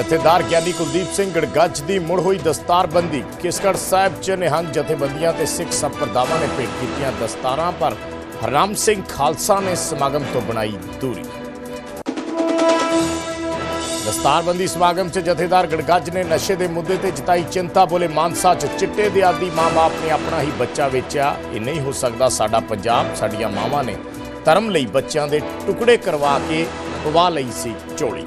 ਜਥੇਦਾਰ ਗਿਆਨੀ ਕੁਲਦੀਪ ਸਿੰਘ ਗੜਗੱਜ ਦੀ ਮੁੜ ਹੋਈ ਦਸਤਾਰਬੰਦੀ। ਕਿਸਗੜ ਸਾਹਿਬ ਚ ਨਿਹੰਗ ਜਥੇਬੰਦੀਆਂ ਤੇ ਸਿੱਖ ਸੰਪਰਦਾਵਾਂ ਨੇ ਭੇਟ ਕੀਤੀਆਂ ਦਸਤਾਰਾਂ, ਪਰ ਹਰਨਾਮ ਸਿੰਘ ਖਾਲਸਾ ਨੇ ਸਮਾਗਮ ਤੋਂ ਬਣਾਈ ਦੂਰੀ। ਦਸਤਾਰਬੰਦੀ ਸਮਾਗਮ 'ਚ ਜਥੇਦਾਰ ਗੜਗੱਜ ਨੇ ਨਸ਼ੇ ਦੇ ਮੁੱਦੇ ਤੇ ਜਤਾਈ ਚਿੰਤਾ, ਬੋਲੇ ਮਾਨਸਾ 'ਚ ਚਿੱਟੇ ਦੇ ਆਦੀ ਮਾਂ-ਬਾਪ ਨੇ ਆਪਣਾ ਹੀ ਬੱਚਾ ਵੇਚਿਆ। ਇਹ ਨਹੀਂ ਹੋ ਸਕਦਾ ਸਾਡਾ ਪੰਜਾਬ, ਸਾਡੀਆਂ ਮਾਵਾਂ ਨੇ ਧਰਮ ਲਈ ਬੱਚਿਆਂ ਦੇ ਟੁਕੜੇ ਕਰਵਾ ਕੇ ਪਵਾ ਲਈ ਸੀ ਝੋਲੀ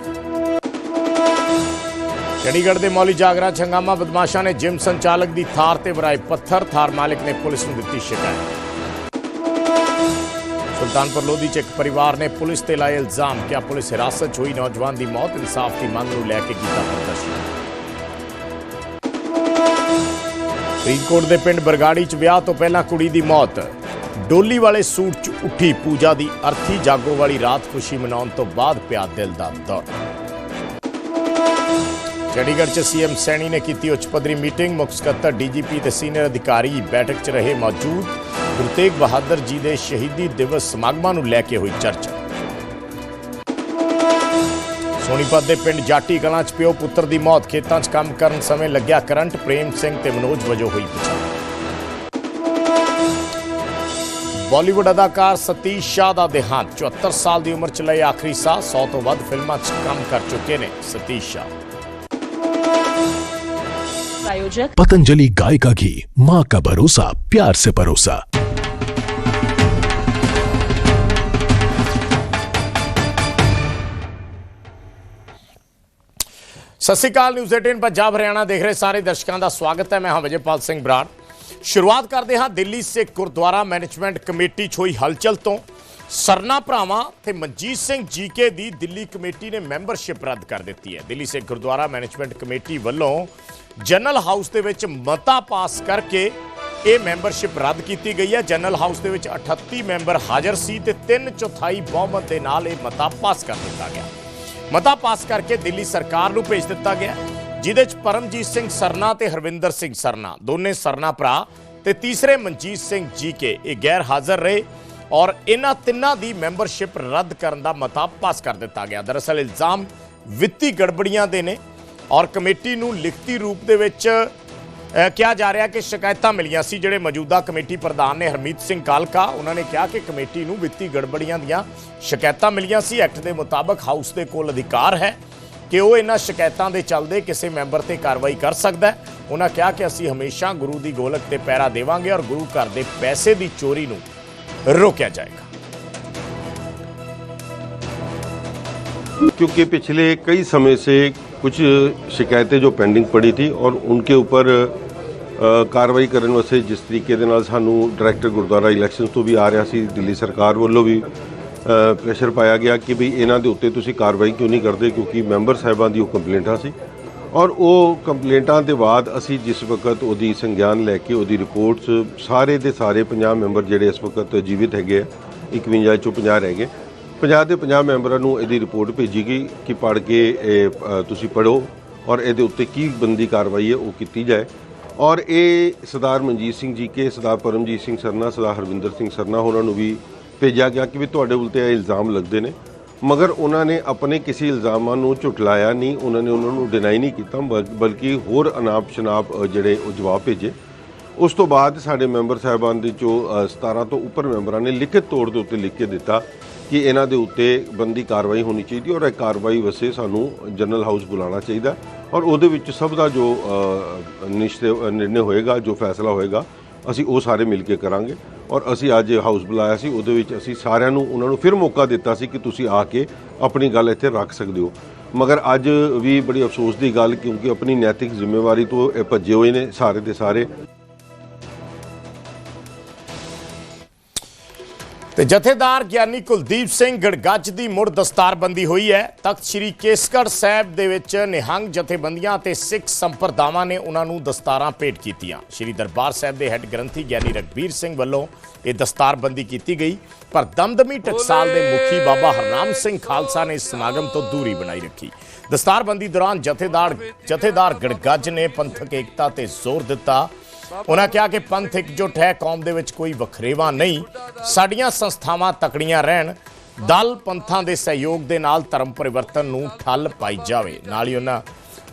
ਚੰਡੀਗੜ੍ਹ ਦੇ ਮੌਲੀ ਜਾਗਰਾ ਚ ਹੰਗਾਮਾ ਬਦਮਾਸ਼ਾਂ ਨੇ ਜਿਮ ਸੰਚਾਲਕ ਦੀ ਥਾਰ ਤੇ ਵਰਾਏ ਪੱਥਰ, ਥਾਰ ਮਾਲਕ ਨੇ ਪੁਲਿਸ ਨੂੰ ਦਿੱਤੀ ਸ਼ਿਕਾਇਤ। ਸੁਲਤਾਨਪੁਰ ਲੋਧੀ ਚ ਇੱਕ ਪਰਿਵਾਰ ਨੇ ਪੁਲਿਸ ਤੇ ਲਾਏ ਇਲਜ਼ਾਮ ਕਿ ਪੁਲਿਸ ਹਿਰਾਸਤ 'ਚ ਹੋਈ? ਨੌਜਵਾਨ ਦੀ ਮੌਤ, ਇਨਸਾਫ ਦੀ ਮੰਗ ਨੂੰ ਲੈ ਕੇ ਕੀਤਾ ਪ੍ਰਦਰਸ਼ਨ। ਫਰੀਦਕੋਟ ਦੇ ਪਿੰਡ ਬਰਗਾੜੀ ਚ ਵਿਆਹ ਤੋਂ ਪਹਿਲਾਂ ਕੁੜੀ ਦੀ ਮੌਤ। ਡੋਲੀ ਵਾਲੇ ਸੂਟ 'ਚ ਉੱਠੀ ਪੂਜਾ ਦੀ ਅਰਥੀ, ਜਾਗੋ ਵਾਲੀ ਰਾਤ ਖੁਸ਼ੀ ਮਨਾਉਣ ਤੋਂ ਬਾਅਦ ਪਿਆ ਦਿਲ ਦਾ ਦੌਰਾ। ਚੰਡੀਗੜ੍ਹ 'ਚ ਸੀਐਮ ਸੈਣੀ ਨੇ ਕੀਤੀ ਉੱਚ ਪੱਧਰੀ ਮੀਟਿੰਗ, ਮੁੱਖ ਸਕੱਤਰ ਡੀਜੀਪੀ ਤੇ ਸੀਨੀਅਰ ਅਧਿਕਾਰੀ ਬੈਠਕ 'ਚ ਰਹੇ ਮੌਜੂਦ। ਗੁਰੂ ਤੇਗ ਬਹਾਦਰ ਜੀ ਦੇ ਸ਼ਹੀਦੀ ਦਿਵਸ ਸਮਾਗਮਾਂ ਨੂੰ ਲੈ ਕੇ ਹੋਈ ਚਰਚਾ। ਸੋਨੀਪਤ ਦੇ ਪਿੰਡ ਜਾਟੀ ਕਲਾਂ 'ਚ ਪਿਓ ਪੁੱਤਰ ਦੀ ਮੌਤ, ਖੇਤਾਂ 'ਚ ਕੰਮ ਕਰਨ ਸਮੇਂ ਲੱਗਿਆ ਕਰੰਟ, ਪ੍ਰੇਮ ਸਿੰਘ ਤੇ ਮਨੋਜ ਵਜੋਂ ਹੋਈ ਪਛਾਣ। ਬਾਲੀਵੁੱਡ ਅਦਾਕਾਰ ਸਤੀਸ਼ ਸ਼ਾਹ ਦਾ ਦੇਹਾਂਤ 74 ਸਾਲ ਦੀ ਉਮਰ 'ਚ ਲਏ ਆਖਰੀ ਸਾਹ 100 ਤੋਂ ਵੱਧ ਫਿਲਮਾਂ 'ਚ ਕੰਮ ਕਰ ਚੁੱਕੇ ਨੇ ਸਤੀਸ਼ ਸ਼ਾਹ। प्रायोजक पतंजलि गाय का घी माँ का भरोसा प्यार से परोसा ਸਤਿ ਸ਼੍ਰੀ ਅਕਾਲ ਨਿਊਜ਼ 18 ਪੰਜਾਬ ਹਰਿਆਣਾ ਦੇਖ ਰਹੇ ਸਾਰੇ ਦਰਸ਼ਕਾਂ ਦਾ ਸਵਾਗਤ ਹੈ ਮੈਂ ਹਾਂ ਵਿਜੇਪਾਲ ਸਿੰਘ ਬਰਾੜ ਸ਼ੁਰੂਆਤ ਕਰਦੇ ਹਾਂ ਦਿੱਲੀ ਸਿੱਖ ਗੁਰਦੁਆਰਾ ਮੈਨੇਜਮੈਂਟ ਕਮੇਟੀ 'ਚ ਹੋਈ ਹਲਚਲ ਤੋਂ ਸਰਨਾ ਭਰਾਵਾਂ ਤੇ ਮਨਜੀਤ ਸਿੰਘ ਜੀਕੇ ਦੀ ਦਿੱਲੀ ਕਮੇਟੀ ਨੇ ਮੈਂਬਰਸ਼ਿਪ ਰੱਦ ਕਰ ਦਿੱਤੀ ਹੈ ਦਿੱਲੀ ਸਿੱਖ ਗੁਰਦੁਆਰਾ ਮੈਨੇਜਮੈਂਟ ਕਮੇਟੀ ਵੱਲੋਂ ਜਨਰਲ ਹਾਊਸ ਦੇ ਵਿੱਚ ਮਤਾ ਪਾਸ ਕਰਕੇ ਇਹ ਮੈਂਬਰਸ਼ਿਪ ਰੱਦ ਕੀਤੀ ਗਈ ਹੈ। ਜਨਰਲ ਹਾਊਸ ਦੇ ਵਿੱਚ 38 ਮੈਂਬਰ ਹਾਜ਼ਰ ਸੀ ਤੇ 3 ਚੌਥਾਈ ਬਹੁਮਤ ਦੇ ਨਾਲ ਇਹ ਮਤਾ ਪਾਸ ਕਰ ਦਿੱਤਾ ਗਿਆ। ਮਤਾ ਪਾਸ ਕਰਕੇ ਦਿੱਲੀ ਸਰਕਾਰ ਨੂੰ ਭੇਜ ਦਿੱਤਾ ਗਿਆ, ਜਿਹਦੇ ਚ ਪਰਮਜੀਤ ਸਿੰਘ ਸਰਨਾ ਤੇ ਹਰਵਿੰਦਰ ਸਿੰਘ ਸਰਨਾ, ਦੋਨੇ ਸਰਨਾ ਭਰਾ ਤੇ ਤੀਸਰੇ ਮਨਜੀਤ ਸਿੰਘ ਜੀਕੇ ਇਹ ਗੈਰ ਹਾਜ਼ਰ ਰਹੇ ਔਰ ਇਹਨਾਂ ਤਿੰਨਾਂ ਦੀ ਮੈਂਬਰਸ਼ਿਪ ਰੱਦ ਕਰਨ ਦਾ ਮਤਾ ਪਾਸ ਕਰ ਦਿੱਤਾ ਗਿਆ। ਦਰਅਸਲ ਇਲਜ਼ਾਮ ਵਿੱਤੀ ਗੜਬੜੀਆਂ ਦੇ ਨੇ। ਔਰ ਕਮੇਟੀ ਨੂੰ ਲਿਖਤੀ ਰੂਪ ਦੇ ਵਿੱਚ ਅਹ ਕਿਹਾ ਜਾ ਰਿਹਾ ਕਿ ਸ਼ਿਕਾਇਤਾਂ ਮਿਲੀਆਂ ਸੀ ਜਿਹੜੇ ਮੌਜੂਦਾ ਕਮੇਟੀ ਪ੍ਰਧਾਨ ਨੇ ਹਰਮੀਤ ਸਿੰਘ ਕਾਲਕਾ ਉਹਨਾਂ ਨੇ ਕਿਹਾ ਕਿ ਕਮੇਟੀ ਨੂੰ ਵਿੱਤੀ ਗੜਬੜੀਆਂ ਦੀਆਂ ਸ਼ਿਕਾਇਤਾਂ ਮਿਲੀਆਂ ਸੀ ਐਕਟ ਦੇ ਮੁਤਾਬਕ ਹਾਊਸ ਦੇ ਕੋਲ ਅਧਿਕਾਰ ਹੈ ਕਿ ਉਹ ਇਹਨਾਂ ਸ਼ਿਕਾਇਤਾਂ ਦੇ ਚੱਲਦੇ ਕਿਸੇ ਮੈਂਬਰ ਤੇ ਕਾਰਵਾਈ ਕਰ ਸਕਦਾ ਹੈ ਉਹਨਾਂ ਕਿਹਾ ਕਿ ਅਸੀਂ ਹਮੇਸ਼ਾ ਗੁਰੂ ਦੀ ਗੋਲਕ ਤੇ ਪਹਿਰਾ ਦੇਵਾਂਗੇ ਔਰ ਗੁਰੂ ਘਰ ਦੇ ਪੈਸੇ ਦੀ ਚੋਰੀ ਨੂੰ ਰੋਕਿਆ ਜਾਏਗਾ क्योंकि पिछले कई समय से कुछ ਸ਼ਿਕਾਇਤਾਂ ਜੋ ਪੈਂਡਿੰਗ ਪੜੀ ਥੀ ਔਰ ਉਨਕੇ ਉੱਪਰ ਕਾਰਵਾਈ ਕਰਨ ਵਾਸਤੇ ਜਿਸ ਤਰੀਕੇ ਦੇ ਨਾਲ ਸਾਨੂੰ ਡਾਇਰੈਕਟਰ ਗੁਰਦੁਆਰਾ ਇਲੈਕਸ਼ਨ ਤੋਂ ਵੀ ਆ ਰਿਹਾ ਸੀ ਦਿੱਲੀ ਸਰਕਾਰ ਵੱਲੋਂ ਵੀ ਪ੍ਰੈਸ਼ਰ ਪਾਇਆ ਗਿਆ ਕਿ ਵੀ ਇਹਨਾਂ ਦੇ ਉੱਤੇ ਤੁਸੀਂ ਕਾਰਵਾਈ ਕਿਉਂ ਨਹੀਂ ਕਰਦੇ ਕਿਉਂਕਿ ਮੈਂਬਰ ਸਾਹਿਬਾਂ ਦੀ ਉਹ ਕੰਪਲੇਂਟਾਂ ਸੀ ਔਰ ਉਹ ਕੰਪਲੇਂਟਾਂ ਦੇ ਬਾਅਦ ਅਸੀਂ ਜਿਸ ਵਕਤ ਉਹਦੀ ਸੰਗਿਆਨ ਲੈ ਕੇ ਉਹਦੀ ਰਿਪੋਰਟਸ ਸਾਰੇ ਦੇ ਸਾਰੇ 50 ਮੈਂਬਰ ਜਿਹੜੇ ਇਸ ਵਕਤ ਜੀਵਿਤ ਹੈਗੇ 51 ਚੋਂ 50 ਰਹਿ ਗਏ 50 ਦੇ 50 ਮੈਂਬਰਾਂ ਨੂੰ ਇਹਦੀ ਰਿਪੋਰਟ ਭੇਜੀ ਗਈ ਕਿ ਪੜ੍ਹ ਕੇ ਇਹ, ਤੁਸੀਂ ਪੜੋ ਔਰ ਇਹਦੇ ਉੱਤੇ ਕੀ ਬੰਦੀ ਕਾਰਵਾਈ ਹੈ ਉਹ ਕੀਤੀ ਜਾਏ। ਔਰ ਇਹ ਸਰਦਾਰ ਮਨਜੀਤ ਸਿੰਘ ਜੀ ਕੇ ਸਰਦਾਰ ਪਰਮਜੀਤ ਸਿੰਘ ਸਰਨਾ ਸਰਦਾਰ ਹਰਵਿੰਦਰ ਸਿੰਘ ਸਰਨਾ ਉਹਨਾਂ ਨੂੰ ਵੀ ਭੇਜਿਆ ਗਿਆ ਕਿ ਵੀ ਤੁਹਾਡੇ ਉਲਤੇ ਇਹ ਇਲਜ਼ਾਮ ਲੱਗਦੇ ਨੇ। ਮਗਰ ਉਹਨਾਂ ਨੇ ਆਪਣੇ ਕਿਸੇ ਇਲਜ਼ਾਮਾਂ ਨੂੰ ਝੁਟਲਾਇਆ ਨਹੀਂ ਉਹਨਾਂ ਨੇ ਉਹਨਾਂ ਨੂੰ ਡਿਨਾਈ ਨਹੀਂ ਕੀਤਾ ਬਲ- ਬਲਕਿ ਹੋਰ ਅਨਾਪ ਸ਼ਨਾਪ ਜਿਹੜੇ ਉਹ ਜਵਾਬ ਭੇਜੇ। ਉਸ ਤੋਂ ਬਾਅਦ ਸਾਡੇ ਮੈਂਬਰ ਸਾਹਿਬਾਨ ਦੇ ਚੋਂ ਅ, 17 ਤੋਂ ਉੱਪਰ ਮੈਂਬਰਾਂ ਨੇ ਲਿਖਤ ਤੌਰ ਦੇ ਉੱਤੇ ਲਿਖ ਕੇ ਦਿੱਤਾ ਕਿ ਇਹਨਾਂ ਦੇ ਉੱਤੇ ਬੰਦੀ ਕਾਰਵਾਈ ਹੋਣੀ ਚਾਹੀਦੀ ਔਰ ਇਹ ਕਾਰਵਾਈ ਵਸੇ ਸਾਨੂੰ ਜਨਰਲ ਹਾਊਸ ਬੁਲਾਉਣਾ ਚਾਹੀਦਾ ਔਰ ਉਹਦੇ ਵਿੱਚ ਸਭ ਦਾ ਜੋ ਅ, ਨਿਸ਼ਚੈ ਨਿਰਣੇ ਹੋਏਗਾ ਜੋ ਫੈਸਲਾ ਹੋਏਗਾ ਅਸੀਂ ਉਹ ਸਾਰੇ ਮਿਲ ਕੇ ਕਰਾਂਗੇ ਔਰ ਅਸੀਂ ਅੱਜ ਹਾਊਸ ਬੁਲਾਇਆ ਸੀ ਉਹਦੇ ਵਿੱਚ ਅਸੀਂ ਸਾਰਿਆਂ ਨੂੰ ਉਹਨਾਂ ਨੂੰ ਫਿਰ ਮੌਕਾ ਦਿੱਤਾ ਸੀ ਕਿ ਤੁਸੀਂ ਆ ਕੇ ਆਪਣੀ ਗੱਲ ਇੱਥੇ ਰੱਖ ਸਕਦੇ ਹੋ। ਮਗਰ ਅੱਜ ਵੀ ਬੜੀ ਅਫਸੋਸ ਦੀ ਗੱਲ ਕਿਉਂਕਿ ਆਪਣੀ ਨੈਤਿਕ ਜ਼ਿੰਮੇਵਾਰੀ ਤੋਂ ਇਹ ਭੱਜੇ ਹੋਏ ਨੇ ਸਾਰੇ ਦੇ ਸਾਰੇ। ਤੇ ਜਥੇਦਾਰ ਗਿਆਨੀ ਕੁਲਦੀਪ ਸਿੰਘ ਗੜਗੱਜ ਦੀ ਮੁੜ ਦਸਤਾਰਬੰਦੀ ਹੋਈ ਹੈ। ਤਖਤ ਸ੍ਰੀ ਕੇਸਗੜ੍ਹ ਸਾਹਿਬ ਦੇ ਵਿੱਚ ਨਿਹੰਗ ਜਥੇਬੰਦੀਆਂ ਤੇ ਸਿੱਖ ਸੰਪਰਦਾਵਾਂ ਨੇ ਉਹਨਾਂ ਨੂੰ ਦਸਤਾਰਾਂ ਭੇਟ ਕੀਤੀਆਂ। ਸ੍ਰੀ ਦਰਬਾਰ ਸਾਹਿਬ ਦੇ ਹੈੱਡ ਗ੍ਰੰਥੀ ਗਿਆਨੀ ਰਗਬੀਰ ਸਿੰਘ ਵੱਲੋਂ ਇਹ ਦਸਤਾਰਬੰਦੀ ਕੀਤੀ ਗਈ। ਪਰ ਦਮਦਮੀ ਟਕਸਾਲ ਦੇ ਮੁਖੀ ਬਾਬਾ ਹਰਨਾਮ ਸਿੰਘ ਖਾਲਸਾ ਨੇ ਇਸ ਸਮਾਗਮ ਤੋਂ ਦੂਰੀ ਬਣਾਈ ਰੱਖੀ। ਦਸਤਾਰਬੰਦੀ ਦੌਰਾਨ ਜਥੇਦਾਰ ਜਥੇਦਾਰ ਗੜਗੱਜ ਨੇ ਪੰਥਕ ਏਕਤਾ ਤੇ ਜ਼ੋਰ ਦਿੱਤਾ। ਉਹਨਾਂ ਕਿਹਾ ਕਿ ਪੰਥ ਇਕਜੁੱਟ ਹੈ, ਕੌਮ ਦੇ ਵਿੱਚ ਕੋਈ ਵਖਰੇਵਾ ਨਹੀਂ। ਸਾਡੀਆਂ ਸੰਸਥਾਵਾਂ ਤਕੜੀਆਂ ਰਹਿਣ, ਦਲ ਪੰਥਾਂ ਦੇ ਸਹਿਯੋਗ ਦੇ ਨਾਲ ਧਰਮ ਪਰਿਵਰਤਨ ਨੂੰ ਠੱਲ ਪਾਈ ਜਾਵੇ। ਨਾਲ ਹੀ ਉਹਨਾਂ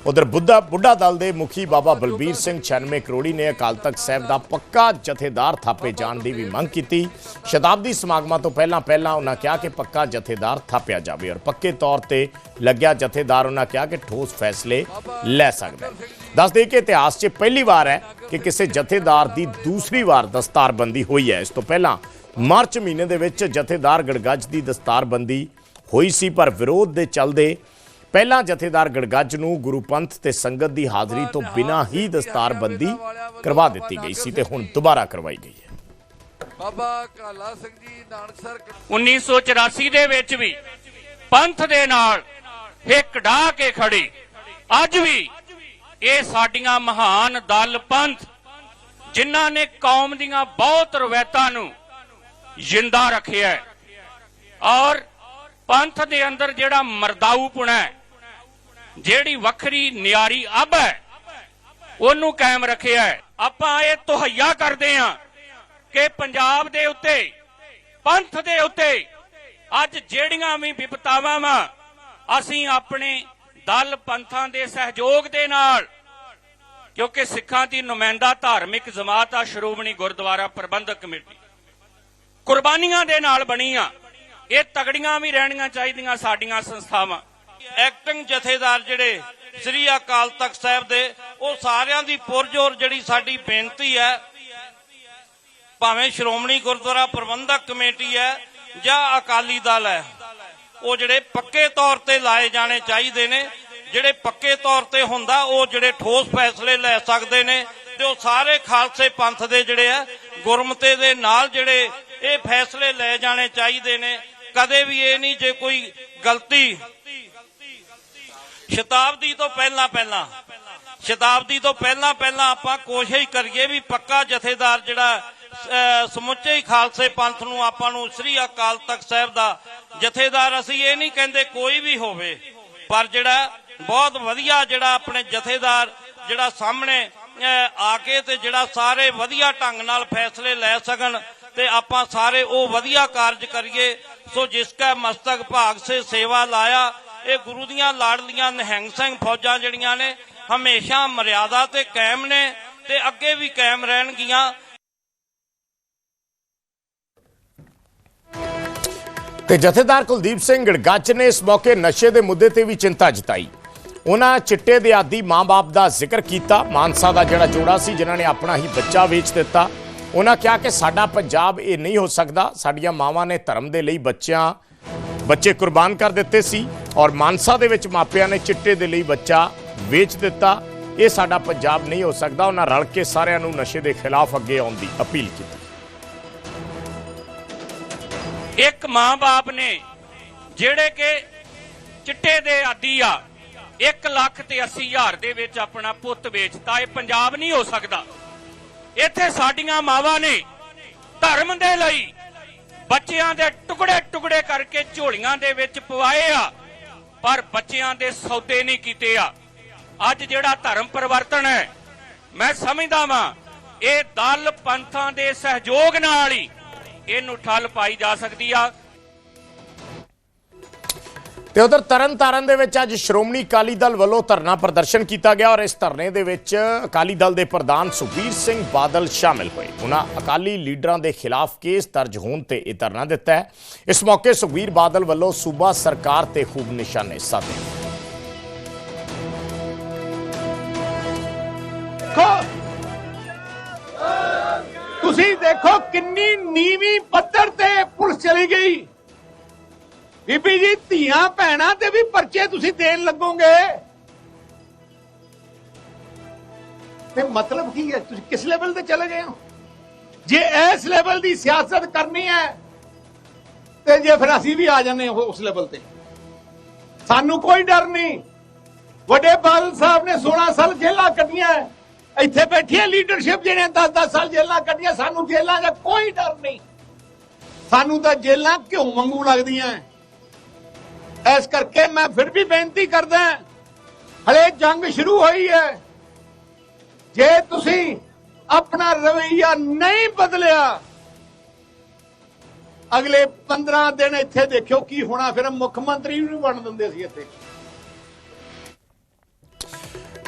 ਉਧਰ ਬੁੱਢਾ ਬੁੱਢਾ ਦਲ ਦੇ ਮੁਖੀ ਬਾਬਾ ਬਲਬੀਰ ਸਿੰਘ 96 ਕਰੋੜੀ ਨੇ ਅਕਾਲ ਤਖਤ ਸਾਹਿਬ ਦਾ ਪੱਕਾ ਜਥੇਦਾਰ ਥਾਪੇ ਜਾਣ ਦੀ ਵੀ ਮੰਗ ਕੀਤੀ। ਸ਼ਤਾਬਦੀ ਸਮਾਗਮਾਂ ਤੋਂ ਪਹਿਲਾਂ ਪਹਿਲਾਂ ਉਹਨਾਂ ਕਿਹਾ ਕਿ ਪੱਕਾ ਜਥੇਦਾਰ ਥਾਪਿਆ ਜਾਵੇ ਔਰ ਪੱਕੇ ਤੌਰ ਤੇ ਲੱਗਿਆ ਜਥੇਦਾਰ ਉਹਨਾਂ ਕਿਹਾ ਕਿ ਠੋਸ ਫੈਸਲੇ ਲੈ ਸਕਦਾ ਦੱਸ ਦੇ ਕਿ ਇਤਿਹਾਸ 'ਚ ਪਹਿਲੀ ਵਾਰ ਹੈ ਕਿ ਕਿਸੇ ਜਥੇਦਾਰ ਦੀ ਦੂਸਰੀ ਵਾਰ ਦਸਤਾਰਬੰਦੀ ਹੋਈ ਹੈ। ਇਸ ਤੋਂ ਪਹਿਲਾਂ ਮਾਰਚ ਮਹੀਨੇ ਦੇ ਵਿੱਚ ਜਥੇਦਾਰ ਗੜਗੱਜ ਦੀ ਦਸਤਾਰਬੰਦੀ ਹੋਈ ਸੀ, ਪਰ ਵਿਰੋਧ ਦੇ ਚੱਲਦੇ ਪਹਿਲਾਂ ਜਥੇਦਾਰ ਗੜਗੱਜ ਨੂੰ ਗੁਰੂ ਪੰਥ ਤੇ ਸੰਗਤ ਦੀ ਹਾਜ਼ਰੀ ਤੋਂ ਬਿਨਾਂ ਹੀ ਦਸਤਾਰਬੰਦੀ ਕਰਵਾ ਦਿੱਤੀ ਗਈ ਸੀ ਤੇ ਹੁਣ ਦੁਬਾਰਾ ਕਰਵਾਈ ਗਈ ਹੈ। ਬਾਬਾ ਕਾਲਾ ਸਿੰਘ ਜੀ ਨਾਨਕਸਰ 1984 ਦੇ ਵਿੱਚ ਵੀ ਪੰਥ ਦੇ ਨਾਲ ਹਿੱਕ ਢਾ ਕੇ ਖੜੀ। ਅੱਜ ਵੀ ਇਹ ਸਾਡੀਆਂ ਮਹਾਨ ਦਲ ਪੰਥ ਜਿਨ੍ਹਾਂ ਨੇ ਕੌਮ ਦੀਆਂ ਬਹੁਤ ਰਵਾਇਤਾਂ ਨੂੰ ਜਿੰਦਾ ਰੱਖਿਆ ਔਰ ਪੰਥ ਦੇ ਅੰਦਰ ਜਿਹੜਾ ਮਰਦਾਊਪੁਣਾ ਹੈ ਜਿਹੜੀ ਵੱਖਰੀ ਨਿਆਰੀ ਅੱਬ ਹੈ, ਉਹਨੂੰ ਕਾਇਮ ਰੱਖਿਆ ਹੈ। ਆਪਾਂ ਇਹ ਤੁਹਈਆ ਕਰਦੇ ਹਾਂ ਕਿ ਪੰਜਾਬ ਦੇ ਉੱਤੇ, ਪੰਥ ਦੇ ਉੱਤੇ ਅੱਜ ਜਿਹੜੀਆਂ ਵੀ ਵਿਪਤਾਵਾਂ ਵਾ, ਅਸੀਂ ਆਪਣੇ ਦਲ ਪੰਥਾਂ ਦੇ ਸਹਿਯੋਗ ਦੇ ਨਾਲ, ਕਿਉਂਕਿ ਸਿੱਖਾਂ ਦੀ ਨੁਮਾਇੰਦਾ ਧਾਰਮਿਕ ਜਮਾਤ ਆ ਸ਼੍ਰੋਮਣੀ ਗੁਰਦੁਆਰਾ ਪ੍ਰਬੰਧਕ ਕਮੇਟੀ। ਕੁਰਬਾਨੀਆਂ ਦੇ ਨਾਲ ਬਣੀ ਆ ਇਹ ਤਗੜੀਆਂ ਵੀ ਰਹਿਣੀਆਂ ਚਾਹੀਦੀਆਂ ਸਾਡੀਆਂ ਸੰਸਥਾਵਾਂ। ਐਕਟਿੰਗ ਜਥੇਦਾਰ ਜਿਹੜੇ ਸ੍ਰੀ ਅਕਾਲ ਤਖਤ ਸਾਹਿਬ ਦੇ, ਉਹ ਸਾਰਿਆਂ ਦੀ ਪੁਰਜੋਰ ਜਿਹੜੀ ਸਾਡੀ ਬੇਨਤੀ ਹੈ, ਭਾਵੇਂ ਸ਼੍ਰੋਮਣੀ ਗੁਰਦੁਆਰਾ ਪ੍ਰਬੰਧਕ ਕਮੇਟੀ ਹੈ ਜਾਂ ਅਕਾਲੀ ਦਲ ਹੈ, ਉਹ ਜਿਹੜੇ ਪੱਕੇ ਤੌਰ ਤੇ ਲਾਏ ਜਾਣੇ ਚਾਹੀਦੇ ਨੇ, ਜਿਹੜੇ ਪੱਕੇ ਤੌਰ ਤੇ ਹੁੰਦਾ, ਉਹ ਜਿਹੜੇ ਠੋਸ ਫੈਸਲੇ ਲੈ ਸਕਦੇ ਨੇ, ਤੇ ਉਹ ਸਾਰੇ ਖਾਲਸੇ ਪੰਥ ਦੇ ਜਿਹੜੇ ਆ, ਗੁਰਮਤੇ ਦੇ ਨਾਲ ਜਿਹੜੇ ਇਹ ਫੈਸਲੇ ਲੈ ਜਾਣੇ ਚਾਹੀਦੇ ਨੇ। ਕਦੇ ਵੀ ਇਹ ਨਹੀਂ ਜੇ ਕੋਈ ਗਲਤੀ ਸ਼ਤਾਬਦੀ ਤੋਂ ਪਹਿਲਾਂ ਪਹਿਲਾਂ, ਸ਼ਤਾਬਦੀ ਤੋਂ ਪਹਿਲਾਂ ਪਹਿਲਾਂ ਆਪਾਂ ਕੋਸ਼ਿਸ਼ ਕਰੀਏ ਵੀ ਪੱਕਾ ਜਥੇਦਾਰ ਜਿਹੜਾ ਸਮੁੱਚੇ ਹੀ ਖਾਲਸੇ ਪੰਥ ਨੂੰ ਆਪਾਂ ਨੂੰ ਸ੍ਰੀ ਅਕਾਲ ਤਖਤ ਸਾਹਿਬ ਦਾ ਜਥੇਦਾਰ ਅਸੀਂ ਇਹ ਨਹੀਂ ਕਹਿੰਦੇ ਕੋਈ ਵੀ ਹੋਵੇ, ਪਰ ਜਿਹੜਾ ਬਹੁਤ ਵਧੀਆ ਜਿਹੜਾ ਆਪਣੇ ਜਥੇਦਾਰ ਜਿਹੜਾ ਸਾਹਮਣੇ ਆ ਕੇ ਤੇ ਜਿਹੜਾ ਸਾਰੇ ਵਧੀਆ ਢੰਗ ਨਾਲ ਫੈਸਲੇ ਲੈ ਸਕਣ ਤੇ ਆਪਾਂ ਸਾਰੇ ਉਹ ਵਧੀਆ ਕਾਰਜ ਕਰੀਏ। ਸੋ ਜਿਸ ਕਾ ਮਸਤਕ ਭਾਗ ਸੇ ਸੇਵਾ ਲਾਇਆ ਇਹ ਗੁਰੂ ਦੀਆਂ ਲਾਡਲੀਆਂ ਨਿਹੰਗ ਸਿੰਘ ਫੌਜਾਂ ਜਿਹੜੀਆਂ ਨੇ, ਹਮੇਸ਼ਾ ਮਰਿਆਦਾ ਤੇ ਕਾਇਮ ਨੇ ਤੇ ਅੱਗੇ ਵੀ ਕਾਇਮ ਰਹਿਣਗੀਆਂ। ਤੇ ਜਥੇਦਾਰ ਕੁਲਦੀਪ ਸਿੰਘ ਗੜਗੱਜ ਨੇ ਇਸ ਮੌਕੇ ਨਸ਼ੇ ਦੇ ਮੁੱਦੇ ਤੇ ਵੀ ਚਿੰਤਾ ਜਤਾਈ। ਉਹਨਾਂ ਚਿੱਟੇ ਦੇ ਆਦੀ ਮਾਂ-ਬਾਪ ਦਾ ਜ਼ਿਕਰ ਕੀਤਾ। ਮਾਨਸਾ ਦਾ ਜਿਹੜਾ ਜੋੜਾ ਸੀ, ਜਿਨ੍ਹਾਂ ਨੇ ਆਪਣਾ ਹੀ ਬੱਚਾ ਵੇਚ ਦਿੱਤਾ। ਉਹਨਾਂ ਕਿਹਾ ਕਿ ਸਾਡਾ ਪੰਜਾਬ ਇਹ ਨਹੀਂ ਹੋ ਸਕਦਾ। ਸਾਡੀਆਂ ਮਾਵਾਂ ਨੇ ਧਰਮ ਦੇ ਲਈ ਬੱਚਿਆਂ, ਬੱਚੇ ਕੁਰਬਾਨ ਕਰ ਦਿੱਤੇ ਸੀ। ਔਰ ਮਾਨਸਾ ਦੇ ਵਿੱਚ ਮਾਪਿਆਂ ਨੇ ਚਿੱਟੇ ਦੇ ਲਈ ਬੱਚਾ ਵੇਚ ਦਿੱਤਾ। ਇਹ ਸਾਡਾ ਪੰਜਾਬ ਨਹੀਂ ਹੋ ਸਕਦਾ। ਉਹਨਾਂ ਰਲ ਕੇ ਸਾਰਿਆਂ ਨੂੰ ਨਸ਼ੇ ਦੇ ਖਿਲਾਫ ਅੱਗੇ ਆਉਣ ਦੀ ਅਪੀਲ ਕੀਤੀ। ਇੱਕ ਮਾਂ-ਬਾਪ ਨੇ ਜਿਹੜੇ ਕਿ ਚਿੱਟੇ ਦੇ ਆਦੀ ਆ 1 ਲੱਖ ਤੇ 80 ਹਜ਼ਾਰ ਦੇ ਵਿੱਚ ਆਪਣਾ ਪੁੱਤ ਵੇਚਤਾ। ਇਹ ਪੰਜਾਬ ਨਹੀਂ ਹੋ ਸਕਦਾ। ਇੱਥੇ ਸਾਡੀਆਂ ਮਾਵਾਂ ਨੇ ਧਰਮ ਦੇ ਲਈ ਬੱਚਿਆਂ ਦੇ ਟੁਕੜੇ ਟੁਕੜੇ ਕਰਕੇ ਝੋਲੀਆਂ ਦੇ ਵਿੱਚ ਪਵਾਏ ਆ। ਪਰ ਬੱਚਿਆਂ ਦੇ ਸੌਦੇ ਨਹੀਂ ਕੀਤੇ ਆ। ਅੱਜ ਜਿਹੜਾ ਧਰਮ ਪਰਿਵਰਤਨ ਹੈ, ਮੈਂ ਸਮਝਦਾ ਵਾਂ, ਇਹ ਦਲ ਪੰਥਾਂ ਦੇ ਸਹਿਯੋਗ ਨਾਲ ਹੀ ਇਹਨੂੰ ਠੱਲ ਪਾਈ ਜਾ ਸਕਦੀ ਆ। ਤੇ ਉਧਰ ਤਰਨਤਾਰਨ ਦੇ ਵਿੱਚ ਅੱਜ ਸ਼੍ਰੋਮਣੀ ਅਕਾਲੀ ਦਲ ਵੱਲੋਂ ਧਰਨਾ ਪ੍ਰਦਰਸ਼ਨ ਕੀਤਾ ਗਿਆ ਔਰ ਇਸ ਧਰਨੇ ਦੇ ਵਿੱਚ ਅਕਾਲੀ ਦਲ ਦੇ ਪ੍ਰਧਾਨ ਸੁਖਬੀਰ ਸਿੰਘ ਬਾਦਲ ਸ਼ਾਮਿਲ ਹੋਏ। ਉਹਨਾਂ ਅਕਾਲੀ ਲੀਡਰਾਂ ਦੇ ਖਿਲਾਫ ਕੇਸ ਦਰਜ ਹੋਣ ਤੇ ਇਹ ਧਰਨਾ ਦਿੱਤਾ ਹੈ। ਇਸ ਮੌਕੇ ਸੁਖਬੀਰ ਬਾਦਲ ਵੱਲੋਂ ਸੂਬਾ ਸਰਕਾਰ ਤੇ ਖੂਬ ਨਿਸ਼ਾਨੇ ਸਾਧੇ। ਤੁਸੀਂ ਦੇਖੋ ਕਿੰਨੀ ਨੀਵੀਂ ਪੱਧਰ ਤੇ ਪੁਲਿਸ ਚਲੀ ਗਈ। ਬੀਬੀ ਜੀ ਧੀਆਂ ਭੈਣਾਂ ਤੇ ਵੀ ਪਰਚੇ ਤੁਸੀਂ ਦੇਣ ਲੱਗੋਗੇ? ਤੇ ਮਤਲਬ ਕੀ ਹੈ? ਤੁਸੀਂ ਕਿਸ ਲੈਵਲ ਤੇ ਚਲੇ ਗਏ ਹੋ? ਜੇ ਇਸ ਲੈਵਲ ਦੀ ਸਿਆਸਤ ਕਰਨੀ ਹੈ, ਤੇ ਜੇ ਫਿਰ ਅਸੀਂ ਵੀ ਆ ਜਾਂਦੇ ਹਾਂ ਉਸ ਲੈਵਲ ਤੇ। ਸਾਨੂੰ ਕੋਈ ਡਰ ਨਹੀਂ। ਵੱਡੇ ਬਾਦਲ ਸਾਹਿਬ ਨੇ 16 ਸਾਲ ਜੇਲ੍ਹਾਂ ਕੱਟੀਆਂ ਇੱਥੇ ਬੈਠੀ ਲੀਡਰਸ਼ਿਪ ਜਿਹਨੇ 10-10 ਸਾਲ ਜੇਲ੍ਹਾਂ ਕੱਟੀਆਂ ਸਾਨੂੰ ਜੇਲਾਂ ਦਾ ਕੋਈ ਡਰ ਨਹੀਂ। ਸਾਨੂੰ ਤਾਂ ਜੇਲਾਂ ਕਿਉਂ ਵਾਂਗੂ ਲੱਗਦੀਆਂ। ਇਸ ਕਰਕੇ ਮੈਂ ਫਿਰ ਵੀ ਬੇਨਤੀ ਕਰਦਾ ਹਲੇ ਜੰਗ ਸ਼ੁਰੂ ਹੋਈ ਹੈ। ਜੇ ਤੁਸੀਂ ਆਪਣਾ ਰਵਈਆ ਨਹੀਂ ਬਦਲਿਆ, ਅਗਲੇ 15 ਦਿਨ ਇੱਥੇ ਦੇਖਿਓ ਕੀ ਹੋਣਾ, ਫਿਰ ਮੁੱਖ ਮੰਤਰੀ ਨੂੰ ਬਣ ਦਿੰਦੇ ਸੀ ਇੱਥੇ।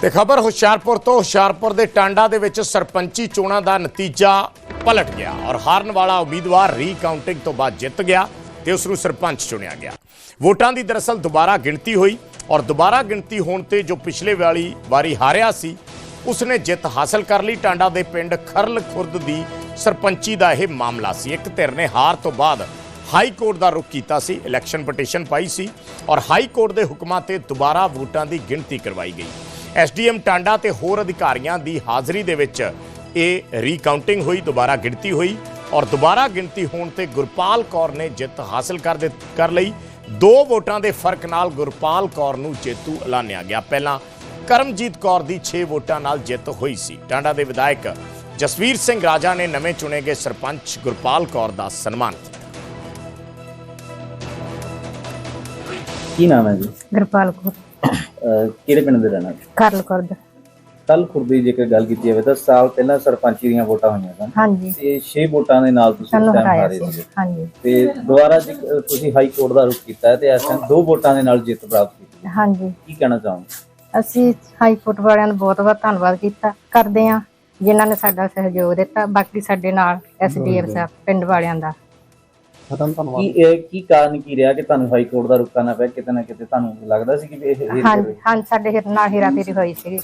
ਤੇ ਖਬਰ ਹੁਸ਼ਿਆਰਪੁਰ ਤੋਂ, ਹੁਸ਼ਿਆਰਪੁਰ ਦੇ ਟਾਂਡਾ ਦੇ ਵਿੱਚ ਸਰਪੰਚੀ ਚੋਣਾਂ ਦਾ ਨਤੀਜਾ ਪਲਟ ਗਿਆ ਔਰ ਹਾਰਨ ਵਾਲਾ ਉਮੀਦਵਾਰ ਰੀਕਾਊਂਟਿੰਗ ਤੋਂ ਬਾਅਦ ਜਿੱਤ ਗਿਆ। ਤੇ ਉਸ ਨੂੰ ਸਰਪੰਚ ਚੁਣਿਆ ਗਿਆ। ਵੋਟਾਂ ਦੀ ਦਰਅਸਲ ਦੁਬਾਰਾ ਗਿਣਤੀ ਹੋਈ ਔਰ ਦੁਬਾਰਾ ਗਿਣਤੀ ਹੋਣ ਤੇ ਜੋ ਪਿਛਲੇ ਵਾਲੀ ਵਾਰੀ ਹਾਰਿਆ ਸੀ, ਉਸਨੇ ਜਿੱਤ ਹਾਸਲ ਕਰ ਲਈ। ਟਾਂਡਾ ਦੇ ਪਿੰਡ ਖਰਲ ਖੁਰਦ ਦੀ ਸਰਪੰਚੀ ਦਾ ਇਹ ਮਾਮਲਾ ਸੀ। ਇੱਕ ਧਿਰ ਨੇ ਹਾਰ ਤੋਂ ਬਾਅਦ ਹਾਈ ਕੋਰਟ ਦਾ ਰੁਖ ਕੀਤਾ ਸੀ, ਇਲੈਕਸ਼ਨ ਪਟੀਸ਼ਨ ਪਾਈ ਸੀ ਔਰ ਹਾਈ ਕੋਰਟ ਦੇ ਹੁਕਮਾਂ ਤੇ ਦੁਬਾਰਾ ਵੋਟਾਂ ਦੀ ਗਿਣਤੀ ਕਰਵਾਈ ਗਈ। ਐਸਡੀਐਮ ਟਾਂਡਾ ਤੇ ਹੋਰ ਅਧਿਕਾਰੀਆਂ ਦੀ ਹਾਜ਼ਰੀ ਦੇ ਵਿੱਚ ਇਹ ਰੀਕਾਊਂਟਿੰਗ ਹੋਈ, ਦੁਬਾਰਾ ਗਿਣਤੀ ਹੋਈ। ਔਰ ਦੁਬਾਰਾ ਗਿਣਤੀ ਹੋਣ ਤੇ ਗੁਰਪਾਲ ਕੌਰ ਨੇ ਜਿੱਤ ਹਾਸਲ ਕਰ ਦੇ ਕਰ ਲਈ। ਦੋ ਵੋਟਾਂ ਦੇ ਫ਼ਰਕ ਨਾਲ ਗੁਰਪਾਲ ਕੌਰ ਨੂੰ ਜੇਤੂ ਐਲਾਨਿਆ ਗਿਆ। ਪਹਿਲਾਂ ਕਰਮਜੀਤ ਕੌਰ ਦੀ 6 ਵੋਟਾਂ ਨਾਲ ਜਿੱਤ ਹੋਈ ਸੀ। ਟਾਂਡਾ ਦੇ ਵਿਧਾਇਕ ਜਸਵੀਰ ਸਿੰਘ ਰਾਜਾ ਨੇ ਨਵੇਂ ਚੁਣੇ ਗਏ ਸਰਪੰਚ ਗੁਰਪਾਲ ਕੌਰ ਦਾ ਸਨਮਾਨ। ਕੀਤਾ ਕੀ ਨਾਮ ਹੈ ਜੀ? ਗੁਰਪਾਲ ਕੌਰ। ਅਹ ਕਿਹੜੇ ਪਿੰਡ ਦੇ ਰਹਿਣਾ ਕਰਲ ਕਰਦ ਕੱਲ ਖੁਰਦੀ ਜੇਕਰ ਗੱਲ ਕੀਤੀ ਜਾਵੇ ਤਾਂ ਸਾਲ ਪਹਿਲਾਂ ਸਰਪੰਚੀ ਦੀਆਂ ਵੋਟਾਂ ਹੋਈਆਂ ਸਨ। ਹਾਂਜੀ। ਤੇ 6 ਵੋਟਾਂ ਦੇ ਨਾਲ ਤੁਸੀਂ ਸਾਨੂੰ ਟਾਈਮ ਸੀ। ਹਾਂਜੀ। ਤੇ ਦੁਬਾਰਾ ਜੇ ਤੁਸੀਂ ਹਾਈ ਕੋਰਟ ਦਾ ਰੁਖ ਕੀਤਾ ਹੈ ਤੇ ਇਸ ਟਾਈਮ ਦੋ ਵੋਟਾਂ ਦੇ ਨਾਲ ਜਿੱਤ ਪ੍ਰਾਪਤ ਕੀਤੀ। ਹਾਂਜੀ। ਕੀ ਕਹਿਣਾ ਚਾਹੋਗੇ? ਅਸੀਂ ਹਾਈ ਕੋਰਟ ਵਾਲਿਆਂ ਦਾ ਬਹੁਤ ਬਹੁਤ ਧੰਨਵਾਦ ਕੀਤਾ। ਕਰਦੇ ਹਾਂ ਜਿਨ੍ਹਾਂ ਨੇ ਸਾਡਾ ਸਹਿਯੋਗ ਦਿੱਤਾ। ਬਾਕੀ ਸਾਡੇ ਨਾਲ ਐਸਡੀਐਫ ਸਾਹਿਬ ਪਿੰਡ ਵਾਲਿਆਂ ਦਾ। ਕੀ ਇਹ ਕੀ ਕਾਰਨ ਕੀ ਰਿਹਾ ਕਿ ਤੁਹਾਨੂੰ ਹਾਈ ਕੋਰਟ ਦਾ ਰੁਖ ਕਰਨਾ ਪਿਆ? ਕਿਤੇ ਨਾ ਕਿਤੇ ਤੁਹਾਨੂੰ ਲੱਗਦਾ ਸੀ ਕਿ ਵੀ ਇਹ ਹਾਂਜੀ ਹਾਂ ਸਾਡੇ ਹਿਰ- ਨਾਲ ਹੀਰਾ ਫੇਰੀ ਹੋਈ ਸੀ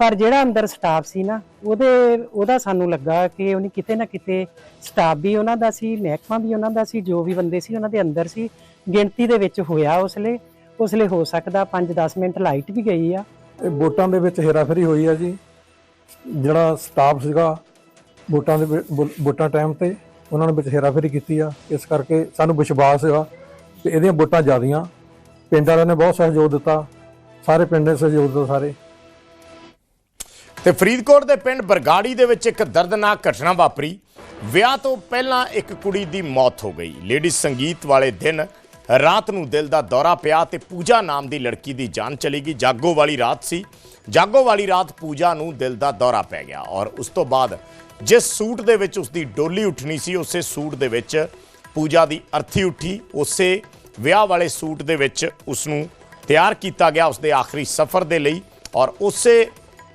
ਪਰ ਜਿਹੜਾ ਅੰਦਰ ਸਟਾਫ ਸੀ ਨਾ ਉਹਦੇ ਉਹਦਾ ਸਾਨੂੰ ਲੱਗਾ ਕਿ ਉਹਨੇ ਕਿਤੇ ਨਾ ਕਿਤੇ ਸਟਾਫ ਵੀ ਉਹਨਾਂ ਦਾ ਸੀ ਮਹਿਕਮਾ ਵੀ ਉਹਨਾਂ ਦਾ ਸੀ ਜੋ ਵੀ ਬੰਦੇ ਸੀ ਉਹਨਾਂ ਦੇ ਅੰਦਰ ਸੀ ਗਿਣਤੀ ਦੇ ਵਿੱਚ ਹੋਇਆ ਉਸਲੇ। ਉਸਲੇ ਹੋ ਸਕਦਾ 5-10 ਮਿੰਟ ਲਾਈਟ ਵੀ ਗਈ ਆ। ਇਹ ਵੋਟਾਂ ਦੇ ਵਿੱਚ ਹੇਰਾਫੇਰੀ ਹੋਈ ਆ ਜੀ। ਜਿਹੜਾ ਸਟਾਫ ਸੀਗਾ ਵੋਟਾਂ ਦੇ ਵੋਟਾਂ ਟਾਈਮ ਤੇ ਉਹਨਾਂ ਨੇ ਵਿੱਚ ਹੇਰਾਫੇਰੀ ਕੀਤੀ ਆ, ਇਸ ਕਰਕੇ ਸਾਨੂੰ ਵਿਸ਼ਵਾਸ ਹੈਗਾ ਕਿ ਇਹਦੀਆਂ ਵੋਟਾਂ ਜ਼ਿਆਦੀਆਂ। ਪਿੰਡ ਵਾਲਿਆਂ ਨੇ ਬਹੁਤ ਸਹਿਯੋਗ ਦਿੱਤਾ, ਸਾਰੇ ਪਿੰਡ ਨੇ ਸਹਿਯੋਗ ਦਿੱਤਾ ਸਾਰੇ। ਤੇ ਫਰੀਦਕੋਟ ਦੇ ਪਿੰਡ ਬਰਗਾੜੀ ਦੇ ਵਿੱਚ ਇੱਕ ਦਰਦਨਾਕ ਘਟਨਾ ਵਾਪਰੀ। ਵਿਆਹ ਤੋਂ ਪਹਿਲਾਂ ਇੱਕ ਕੁੜੀ ਦੀ ਮੌਤ ਹੋ ਗਈ। ਲੇਡੀ ਸੰਗੀਤ ਵਾਲੇ ਦਿਨ ਰਾਤ ਨੂੰ ਦਿਲ ਦਾ ਦੌਰਾ ਪਿਆ ਤੇ ਪੂਜਾ ਨਾਮ ਦੀ ਲੜਕੀ ਦੀ ਜਾਨ ਚਲੀ ਗਈ। ਜਾਗੋ ਵਾਲੀ ਰਾਤ ਸੀ। ਜਾਗੋ ਵਾਲੀ ਰਾਤ ਪੂਜਾ ਨੂੰ ਦਿਲ ਦਾ ਦੌਰਾ ਪੈ ਗਿਆ ਔਰ ਉਸ ਤੋਂ ਬਾਅਦ ਜਿਸ ਸੂਟ ਦੇ ਵਿੱਚ ਉਸ ਦੀ ਡੋਲੀ ਉੱਠਣੀ ਸੀ ਉਸੇ ਸੂਟ ਦੇ ਵਿੱਚ ਪੂਜਾ ਦੀ ਅਰਥੀ ਉੱਠੀ ਉਸੇ ਵਿਆਹ ਵਾਲੇ ਸੂਟ ਦੇ ਵਿੱਚ ਉਸ ਨੂੰ ਤਿਆਰ ਕੀਤਾ ਗਿਆ ਉਸ ਦੇ ਆਖਰੀ ਸਫ਼ਰ ਦੇ ਲਈ ਔਰ ਉਸੇ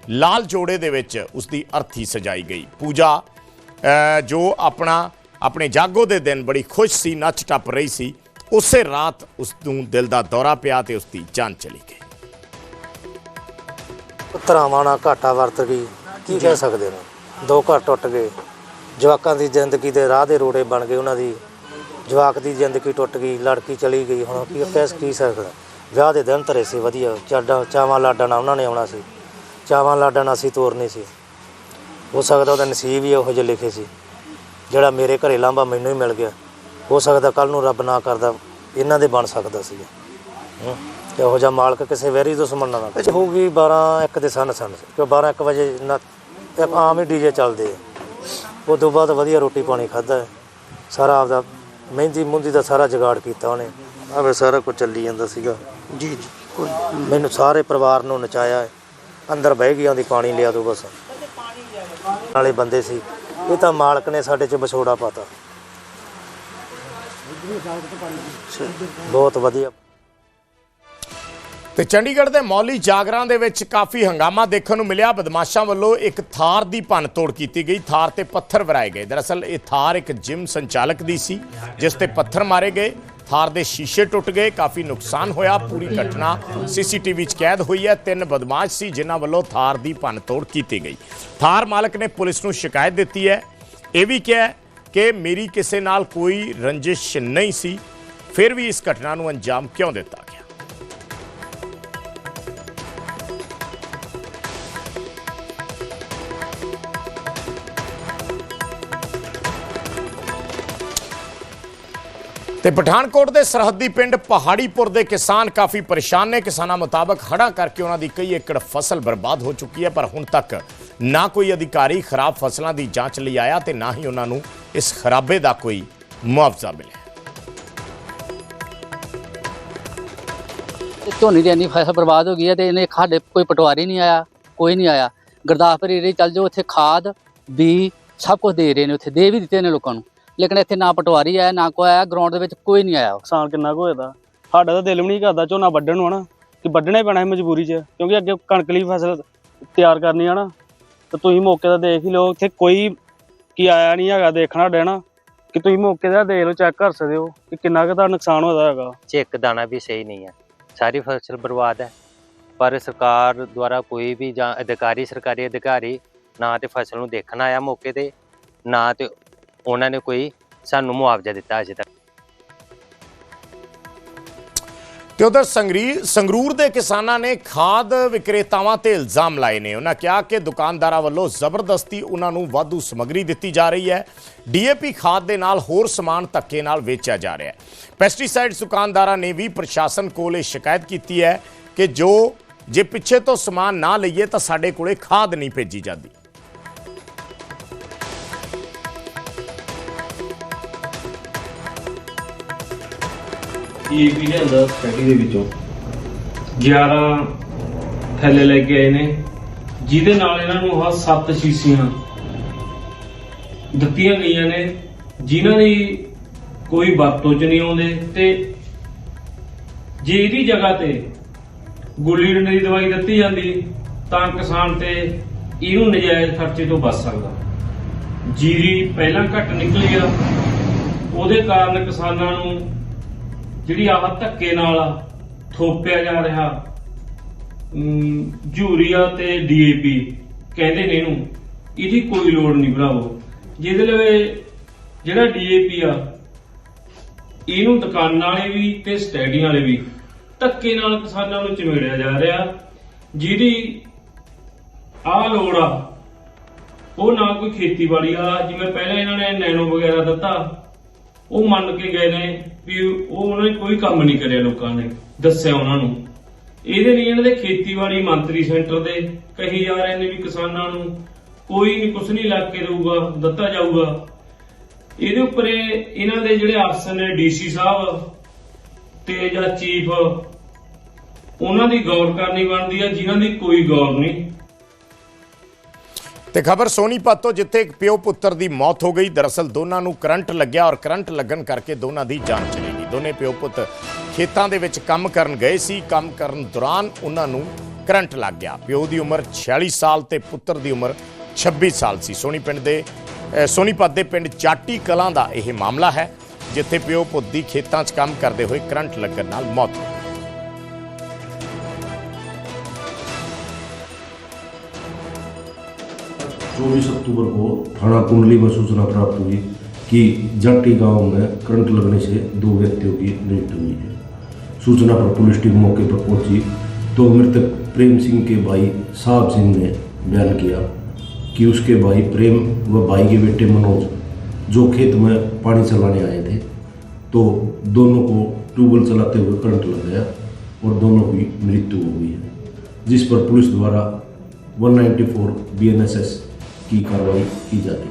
ਲਾਲ ਜੋੜੇ ਦੇ ਵਿੱਚ ਉਸ ਦੀ ਅਰਥੀ ਸਜਾਈ ਗਈ। ਪੂਜਾ ਜੋ ਆਪਣਾ ਆਪਣੇ ਜਾਗੋ ਦੇ ਦਿਨ ਬੜੀ ਖੁਸ਼ ਸੀ ਨੱਚ ਟੱਪ ਰਹੀ ਸੀ ਉਸੇ ਰਾਤ ਉਸ ਨੂੰ ਦਿਲ ਦਾ ਦੌਰਾ ਪਿਆ ਤੇ ਉਸ ਦੀ ਜਾਨ ਚਲੀ ਗਈ। ਧਰਾਵਾਂ ਨਾਲ ਘਾਟਾ ਵਰਤ ਗਈ ਕੀ ਕਹਿ ਸਕਦੇ ਨੇ? ਦੋ ਘਰ ਟੁੱਟ ਗਏ। ਜਵਾਕਾਂ ਦੀ ਜ਼ਿੰਦਗੀ ਦੇ ਰਾਹ ਦੇ ਰੋੜੇ ਬਣ ਗਏ ਉਹਨਾਂ ਦੀ। ਜਵਾਕ ਦੀ ਜ਼ਿੰਦਗੀ ਟੁੱਟ ਗਈ, ਲੜਕੀ ਚਲੀ ਗਈ। ਹੁਣ ਕੀ ਕਹਿ ਕੀ ਸਕਦਾ ਵਿਆਹ ਦੇ ਦਿਨ ਧਰੇ ਸੀ, ਵਧੀਆ। ਚਾਡਾ ਚਾਵਾਂ ਲਾਡਾਂ ਨਾਲ ਉਹਨਾਂ ਨੇ ਆਉਣਾ ਸੀ। ਚਾਵਾਂ ਲਾਡਾਂ ਨਾਲ ਅਸੀਂ ਤੋਰਨੀ ਸੀ। ਹੋ ਸਕਦਾ ਉਹਦਾ ਨਸੀਬ ਹੀ ਉਹੋ ਜਿਹੇ ਲਿਖੇ ਸੀ, ਜਿਹੜਾ ਮੇਰੇ ਘਰੇ ਲਾਂਭਾ ਮੈਨੂੰ ਹੀ ਮਿਲ ਗਿਆ। ਹੋ ਸਕਦਾ ਕੱਲ ਨੂੰ ਰੱਬ ਨਾ ਕਰਦਾ, ਇਹਨਾਂ ਦੇ ਬਣ ਸਕਦਾ ਸੀ। ਇਹੋ ਜਿਹਾ ਮਾਲਕ ਕਿਸੇ ਵੈਰੀ ਦੁਸ਼ਮਣ ਨਾਲ ਨਾ ਹੋਊਗੀ 12 1 ਦੇ ਸਨ ਸਨ। ਕਿ 12 1 ਵਜੇ ਇੱਕ ਆਮ ਹੀ ਡੀਜੇ ਚੱਲਦੇ ਆ। ਤੋਂ ਬਾਅਦ ਵਧੀਆ ਰੋਟੀ ਪਾਣੀ ਖਾਦਾ ਸਾਰਾ ਆਪਦਾ ਮਹਿੰਦੀ ਮੁੰਦੀ ਦਾ ਸਾਰਾ ਜੁਗਾੜ ਕੀਤਾ ਉਹਨੇ। ਆਵੇ ਸਾਰਾ ਕੁਝ ਚੱਲੀ ਜਾਂਦਾ ਸੀਗਾ। ਜੀ ਜੀ ਮੈਨੂੰ ਸਾਰੇ ਪਰਿਵਾਰ ਨੂੰ ਨਚਾਇਆ। ਅੰਦਰ ਬਹਿ ਗਈ ਆਂਦੀ ਪਾਣੀ ਲਿਆ ਦੋ ਬਸ। ਨਾਲੇ ਬੰਦੇ ਸੀ। ਇਹ ਤਾਂ ਮਾਲਕ ਨੇ ਸਾਡੇ 'ਚ ਵਿਛੋੜਾ ਪਾਤਾ। ਬਹੁਤ ਵਧੀਆ। ਤੇ ਚੰਡੀਗੜ੍ਹ ਦੇ ਮੌਲੀ ਜਾਗਰਾਂ ਦੇ ਵਿੱਚ ਕਾਫੀ ਹੰਗਾਮਾ ਦੇਖਣ ਨੂੰ ਮਿਲਿਆ। ਬਦਮਾਸ਼ਾਂ ਵੱਲੋਂ ਇੱਕ ਥਾਰ ਦੀ ਭੰਨ ਤੋੜ ਕੀਤੀ ਗਈ। ਥਾਰ ਤੇ ਪੱਥਰ ਵਰਾਏ ਗਏ। ਦਰਅਸਲ ਇਹ ਥਾਰ ਇੱਕ ਜਿਮ ਸੰਚਾਲਕ ਦੀ ਸੀ, ਜਿਸ ਤੇ ਪੱਥਰ ਮਾਰੇ ਗਏ। ਥਾਰ ਦੇ ਸ਼ੀਸ਼ੇ ਟੁੱਟ ਗਏ। ਕਾਫੀ ਨੁਕਸਾਨ ਹੋਇਆ। ਪੂਰੀ ਘਟਨਾ ਸੀਸੀਟੀਵੀ 'ਚ ਕੈਦ ਹੋਈ ਹੈ। ਤਿੰਨ ਬਦਮਾਸ਼ ਸੀ, ਜਿਨ੍ਹਾਂ ਵੱਲੋਂ ਥਾਰ ਦੀ ਭੰਨ ਤੋੜ ਕੀਤੀ ਗਈ। ਥਾਰ ਮਾਲਕ ਨੇ ਪੁਲਿਸ ਨੂੰ ਸ਼ਿਕਾਇਤ ਦਿੱਤੀ ਹੈ। ਇਹ ਵੀ ਕਿਹਾ ਕਿ ਮੇਰੀ ਕਿਸੇ ਨਾਲ ਕੋਈ ਰੰਜਿਸ਼ ਨਹੀਂ ਸੀ। ਫਿਰ ਵੀ ਇਸ ਘਟਨਾ ਨੂੰ ਅੰਜਾਮ ਕਿਉਂ ਦਿੱਤਾ ਗਿਆ? ਤੇ ਪਠਾਨਕੋਟ ਦੇ ਸਰਹੱਦੀ ਪਿੰਡ ਪਹਾੜੀਪੁਰ ਦੇ ਕਿਸਾਨ ਕਾਫੀ ਪਰੇਸ਼ਾਨ ਨੇ। ਕਿਸਾਨਾਂ ਮੁਤਾਬਕ ਹੜ੍ਹਾਂ ਕਰਕੇ ਉਹਨਾਂ ਦੀ ਕਈ ਏਕੜ ਫਸਲ ਬਰਬਾਦ ਹੋ ਚੁੱਕੀ ਹੈ, ਪਰ ਹੁਣ ਤੱਕ ਨਾ ਕੋਈ ਅਧਿਕਾਰੀ ਖਰਾਬ ਫਸਲਾਂ ਦੀ ਜਾਂਚ ਲਈ ਆਇਆ ਤੇ ਨਾ ਹੀ ਉਹਨਾਂ ਨੂੰ ਇਸ ਖਰਾਬੇ ਦਾ ਕੋਈ ਮੁਆਵਜ਼ਾ ਮਿਲਿਆ। ਝੋਨੇ ਦੀ ਇੰਨੀ ਫਸਲ ਬਰਬਾਦ ਹੋ ਗਈ ਹੈ ਤੇ ਇਹਨੇ ਸਾਡੇ ਕੋਈ ਪਟਵਾਰੀ ਨਹੀਂ ਆਇਆ, ਕੋਈ ਨਹੀਂ ਆਇਆ। ਗੁਰਦਾਸਪੁਰ ਏਰੀਏ ਚੱਲ ਜਾਓ, ਉੱਥੇ ਖਾਦ ਵੀ ਸਭ ਕੁਝ ਦੇ ਰਹੇ ਨੇ, ਉੱਥੇ ਦੇ ਵੀ ਦਿੱਤੇ ਨੇ ਲੋਕਾਂ ਨੂੰ। ਲੇਕਿਨ ਇੱਥੇ ਨਾ ਪਟਵਾਰੀ ਆਇਆ ਨਾ ਕੋਈ ਆਇਆ ਗਰਾਊਂਡ ਦੇ ਵਿੱਚ ਕੋਈ ਨਹੀਂ ਆਇਆ ਨੁਕਸਾਨ ਕਿੰਨਾ ਕੁ ਹੋਇਆ ਦਾ ਸਾਡਾ ਤਾਂ ਦਿਲ ਵੀ ਨਹੀਂ ਕਰਦਾ ਝੋਨਾ ਵੱਢਣ ਨੂੰ ਹਨਾ। ਕਿ ਵੱਢਣਾ ਹੀ ਪੈਣਾ ਹੈ ਮਜਬੂਰੀ 'ਚ ਕਿਉਂਕਿ ਅੱਗੇ ਕਣਕ ਲਈ ਫਸਲ ਤਿਆਰ ਕਰਨੀ ਆ ਨਾ ਤੇ ਤੁਸੀਂ ਮੌਕੇ ਦਾ ਦੇਖ ਹੀ ਲਓ ਇੱਥੇ ਕੋਈ ਕੀ ਆਇਆ ਨਹੀਂ ਹੈਗਾ ਦੇਖਣਾ ਦੇਣਾ ਕਿ ਤੁਸੀਂ ਮੌਕੇ ਦਾ ਦੇਖ ਲਓ ਚੈੱਕ ਕਰ ਸਕਦੇ ਹੋ ਕਿ ਕਿੰਨਾ ਕੁ ਦਾ ਨੁਕਸਾਨ ਹੋਦਾ ਹੈਗਾ। ਚ ਇੱਕ ਦਾਣਾ ਵੀ ਸਹੀ ਨਹੀਂ ਹੈ ਸਾਰੀ ਫਸਲ ਬਰਬਾਦ ਹੈ। ਪਰ ਸਰਕਾਰ ਦੁਆਰਾ ਕੋਈ ਵੀ ਜਾਂ ਅਧਿਕਾਰੀ ਸਰਕਾਰੀ ਅਧਿਕਾਰੀ ਨਾ ਤੇ ਫਸਲ ਨੂੰ ਦੇਖਣ ਆਇਆ ਮੌਕੇ ਤੇ ਨਾ ਤੇ ਉਹਨਾਂ ਨੇ ਕੋਈ ਸਾਨੂੰ ਮੁਆਵਜ਼ਾ ਦਿੱਤਾ ਅਜੇ ਤੱਕ। ਤੇ ਉਧਰ ਸੰਗਰੀ, ਸੰਗਰੂਰ ਦੇ ਕਿਸਾਨਾਂ ਨੇ ਖਾਦ ਵਿਕਰੇਤਾਵਾਂ ਤੇ ਇਲਜ਼ਾਮ ਲਾਏ ਨੇ। ਉਹਨਾਂ ਕਿਹਾ ਕਿ ਦੁਕਾਨਦਾਰਾਂ ਵੱਲੋਂ ਜ਼ਬਰਦਸਤੀ ਉਹਨਾਂ ਨੂੰ ਵਾਧੂ ਸਮੱਗਰੀ ਦਿੱਤੀ ਜਾ ਰਹੀ ਹੈ। ਡੀਏਪੀ ਖਾਦ ਦੇ ਨਾਲ ਹੋਰ ਸਮਾਨ ਧੱਕੇ ਨਾਲ ਵੇਚਿਆ ਜਾ ਰਿਹਾ ਹੈ। ਪੈਸਟੀਸਾਈਡਸ ਦੁਕਾਨਦਾਰਾਂ ਨੇ ਵੀ ਪ੍ਰਸ਼ਾਸਨ ਕੋਲ ਇਹ ਸ਼ਿਕਾਇਤ ਕੀਤੀ ਹੈ ਕਿ ਜੋ ਜੇ ਪਿੱਛੇ ਤੋਂ ਸਮਾਨ ਨਾ ਲਈਏ ਤਾਂ ਸਾਡੇ ਕੋਲੇ ਖਾਦ ਨਹੀਂ ਭੇਜੀ ਜਾਂਦੀ। ਈਪੀ ਲਿਆਂਦਾ ਸਟੱਡੀ ਦੇ ਵਿੱਚੋਂ? 11 ਥੈਲੇ ਲੈ ਕੇ ਆਏ ਨੇ। ਜਿਹਦੇ ਨਾਲ ਇਹਨਾਂ ਨੂੰ ਆਹ ਸੱਤ ਸ਼ੀਸ਼ੀਆਂ ਦਿੱਤੀਆਂ ਗਈਆਂ ਨੇ, ਜਿਨ੍ਹਾਂ ਦੀ ਕੋਈ ਵਰਤੋਂ ਚ ਨਹੀਂ ਆਉਂਦੇ ਤੇ ਜੇ ਇਹਦੀ ਜਗ੍ਹਾ ਤੇ ਗੁੱਲੀ ਡੰਡੇ ਦੀ ਦਵਾਈ ਦਿੱਤੀ ਜਾਂਦੀ, ਤਾਂ ਕਿਸਾਨ ਤੇ ਇਹਨੂੰ ਨਜਾਇਜ਼ ਖਰਚੇ ਤੋਂ ਬਚ ਸਕਦਾ। ਜੀਰੀ ਪਹਿਲਾਂ ਘੱਟ ਨਿਕਲੀ ਆ, ਉਹਦੇ ਕਾਰਨ ਕਿਸਾਨਾਂ ਨੂੰ ਜਿਹੜੀ ਆਹ ਧੱਕੇ ਨਾਲ ਥੋਪਿਆ ਜਾ ਰਿਹਾ ਅਮ, ਯੂਰੀਆ ਤੇ ਡੀਏਪੀ ਕਹਿੰਦੇ ਨੇ ਇਹਨੂੰ ਇਹਦੀ ਕੋਈ ਲੋੜ ਨਹੀਂ ਭਰਾਵੋ। ਜਿਹਦੇ ਲਈ ਜਿਹੜਾ ਡੀਏਪੀ ਆ ਇਹਨੂੰ ਦੁਕਾਨਾਂ ਵਾਲੇ ਵੀ ਤੇ ਸਟੈਡੀਆਂ ਵਾਲੇ ਵੀ ਧੱਕੇ ਨਾਲ ਕਿਸਾਨਾਂ ਨੂੰ ਚਿਮੇੜਿਆ ਜਾ ਰਿਹਾ ਜਿਹਦੀ ਆਹ ਲੋੜ ਆ ਉਹ ਨਾ ਕੋਈ ਖੇਤੀਬਾੜੀ ਆ ਜਿਵੇਂ ਪਹਿਲਾਂ ਇਹਨਾਂ ਨੇ ਨੈਨੋ ਵਗੈਰਾ ਦਿੱਤਾ ਉਹ ਮੰਨ ਕੇ ਗਏ ਨੇ ਵੀ ਉਹ ਉਹਨਾਂ ਨੇ ਕੋਈ ਕੰਮ ਨਹੀਂ ਕਰਿਆ ਲੋਕਾਂ ਨੇ, ਦੱਸਿਆ ਉਹਨਾਂ ਨੂੰ। ਇਹਦੇ ਲਈ ਇਹਨਾਂ ਦੇ ਖੇਤੀਬਾੜੀ ਮੰਤਰੀ ਸੈਂਟਰ ਦੇ ਕਹੀ ਜਾ ਰਹੇ ਨੇ ਵੀ ਕਿਸਾਨਾਂ ਨੂੰ ਕੋਈ ਨਹੀਂ ਕੁਛ ਨਹੀਂ ਲੱਗ ਕੇ ਦਊਗਾ, ਦਿੱਤਾ ਜਾਊਗਾ। ਇਹਦੇ ਉੱਪਰ ਇਹਨਾਂ ਦੇ ਜਿਹੜੇ ਅਫਸਰ ਨੇ ਡੀਸੀ ਸਾਹਿਬ ਤੇ ਜਾਂ ਚੀਫ, ਉਹਨਾਂ ਦੀ ਗੌਰ ਕਰਨੀ ਬਣਦੀ ਆ, ਜਿਨ੍ਹਾਂ ਦੀ ਕੋਈ ਗੌਰ ਨਹੀਂ। ਤੇ ਖਬਰ ਸੋਨੀਪਤ ਤੋਂ, ਜਿੱਥੇ ਇੱਕ ਪਿਓ ਪੁੱਤਰ ਦੀ ਮੌਤ ਹੋ ਗਈ। ਦਰਅਸਲ ਦੋਨਾਂ ਨੂੰ ਕਰੰਟ ਲੱਗਿਆ ਔਰ ਕਰੰਟ ਲੱਗਣ ਕਰਕੇ ਦੋਨਾਂ ਦੀ ਜਾਨ ਚਲੀ ਗਈ। ਦੋਨੇ ਪਿਓ ਪੁੱਤ ਖੇਤਾਂ ਦੇ ਵਿੱਚ ਕੰਮ ਕਰਨ ਗਏ ਸੀ। ਕੰਮ ਕਰਨ ਦੌਰਾਨ ਉਹਨਾਂ ਨੂੰ ਕਰੰਟ ਲੱਗ ਗਿਆ। ਪਿਓ ਦੀ ਉਮਰ 46 ਸਾਲ ਤੇ ਪੁੱਤਰ ਦੀ ਉਮਰ 26 ਸਾਲ ਸੀ। ਸੋਨੀ ਪਿੰਡ ਦੇ ਸੋਨੀਪਤ ਦੇ ਪਿੰਡ ਚਾਟੀ ਕਲਾਂ ਦਾ ਇਹ ਮਾਮਲਾ ਹੈ, ਜਿੱਥੇ ਪਿਓ ਪੁੱਤ ਦੀ ਖੇਤਾਂ 'ਚ ਕੰਮ ਕਰਦੇ ਹੋਏ ਕਰੰਟ ਲੱਗਣ ਨਾਲ ਮੌਤ ਹੋਈ चौबीस अक्टूबर को थाना कुंडली में सूचना प्राप्त हुई कि जट्टी गाँव में करंट लगने से दो व्यक्तियों की मृत्यु हुई है। सूचना पर पुलिस टीम मौके पर पहुँची तो मृतक प्रेम सिंह के भाई साहब सिंह ने बयान किया कि उसके भाई प्रेम व भाई के बेटे मनोज, जो खेत में पानी चलाने आए थे तो दोनों को ट्यूबवेल चलाते हुए करंट लग गया और दोनों की मृत्यु हो गई है, जिस पर पुलिस द्वारा 194 बीएनएसएस ਕੀ ਕਾਰਵਾਈ ਕੀ ਜਾਤੀ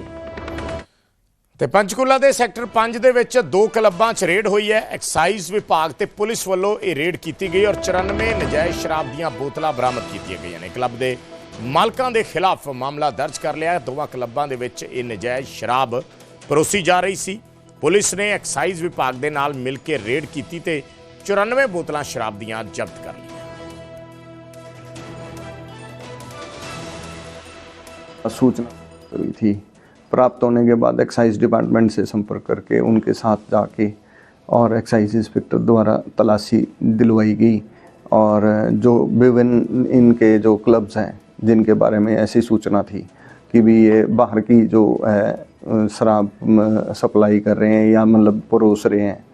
ਤੇ ਪੰਚਕੂਲਾ ਦੇ ਸੈਕਟਰ 5 ਦੇ ਵਿੱਚ ਦੋ ਕਲੱਬਾਂ 'ਚ ਰੇਡ ਹੋਈ ਹੈ। ਐਕਸਾਈਜ਼ ਵਿਭਾਗ ਤੇ ਪੁਲਿਸ ਵੱਲੋਂ ਇਹ ਰੇਡ ਕੀਤੀ ਗਈ ਔਰ 94 ਨਜਾਇਜ਼ ਸ਼ਰਾਬ ਦੀਆਂ ਬੋਤਲਾਂ ਬਰਾਮਦ ਕੀਤੀਆਂ ਗਈਆਂ ਨੇ। ਕਲੱਬ ਦੇ ਮਾਲਕਾਂ ਦੇ ਖਿਲਾਫ ਮਾਮਲਾ ਦਰਜ ਕਰ ਲਿਆ। ਦੋਵਾਂ ਕਲੱਬਾਂ ਦੇ ਵਿੱਚ ਇਹ ਨਜਾਇਜ਼ ਸ਼ਰਾਬ ਪਰੋਸੀ ਜਾ ਰਹੀ ਸੀ। ਪੁਲਿਸ ਨੇ ਐਕਸਾਈਜ਼ ਵਿਭਾਗ ਦੇ ਨਾਲ ਮਿਲ ਕੇ ਰੇਡ ਕੀਤੀ ਤੇ 94 ਬੋਤਲਾਂ ਸ਼ਰਾਬ ਦੀਆਂ ਜ਼ਬਤ ਕਰ ਲਈਆਂ। सूचना हुई थी। प्राप्त होने के बाद एक्साइज डिपार्टमेंट से संपर्क करके उनके साथ जाके और एक्साइज इंस्पेक्टर द्वारा तलाशी दिलवाई गई। और जो विभिन्न इनके जो क्लब्स हैं, जिनके बारे में ऐसी सूचना थी कि भी ये बाहर की जो है, शराब सप्लाई कर रहे हैं या मतलब परोस रहे हैं।